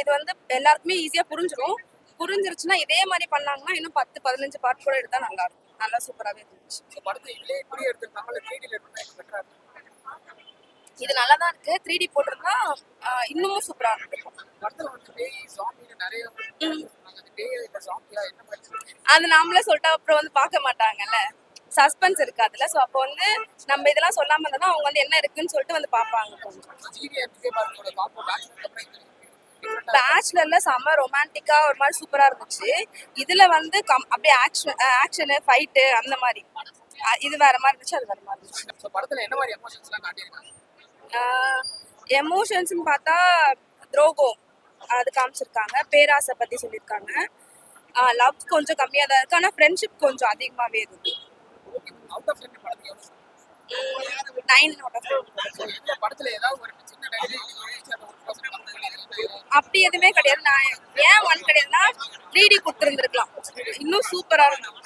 இது வந்து எல்லாருக்குமே ஈஸியா புரிஞ்சிடும் புரிஞ்சிருச்சுன்னா இதே மாதிரி பண்ணாங்கன்னா இன்னும் பத்து பதினஞ்சு பார்ட் கூட எடுத்தா நல்லா இருக்கும். நல்லா சூப்பராகவே இருந்துச்சு. இது நல்லா தான் இருக்கு. த்ரீ டி போட்டிருந்தா இன்னமும் சூப்பரா இருக்கும்? அது நாமளே சொல்லிட்டா அப்புறம் வந்து பார்க்க மாட்டாங்கல்ல. சஸ்பென்ஸ் இருக்கு அதுல ஸோ அப்போ வந்து நம்ம இதெல்லாம் சொல்லாம இருந்தா அவங்க வந்து என்ன இருக்குன்னு சொல்லிட்டு வந்து பார்ப்பாங்க. பேச்சுலர்ல செம்ம ரொமான்டிக்கா ஒரு மாதிரி சூப்பரா இருந்துச்சு. இதுல வந்து கம் அப்படியே ஆக்ஷன் ஆக்ஷனு ஃபைட்டு அந்த மாதிரி. இது வேற மாதிரி இருந்துச்சு அது வேற மாதிரி இருந்துச்சு. படத்துல என்ன மாதிரி எமோஷன்ஸ் எல்லாம் காட்டியிருக்காங்க? எமோஷன்ஸ்னு பார்த்தா துரோகம் அது காமிச்சிருக்காங்க. பேராசை பத்தி சொல்லியிருக்காங்க. லவ் கொஞ்சம் கம்மியாக தான் இருக்கு. ஆனால் ஃப்ரெண்ட்ஷிப் கொஞ்சம் அதிகமாகவே இருக்கு. நைன் அவுட் ஆஃப் அப்படி எதுவுமே கிடையாது. நான் ஏன் ஒன் கிடையாதுன்னா த்ரீ டி கொடுத்துருந்துருக்கலாம். இன்னும் சூப்பரா இருக்கும்.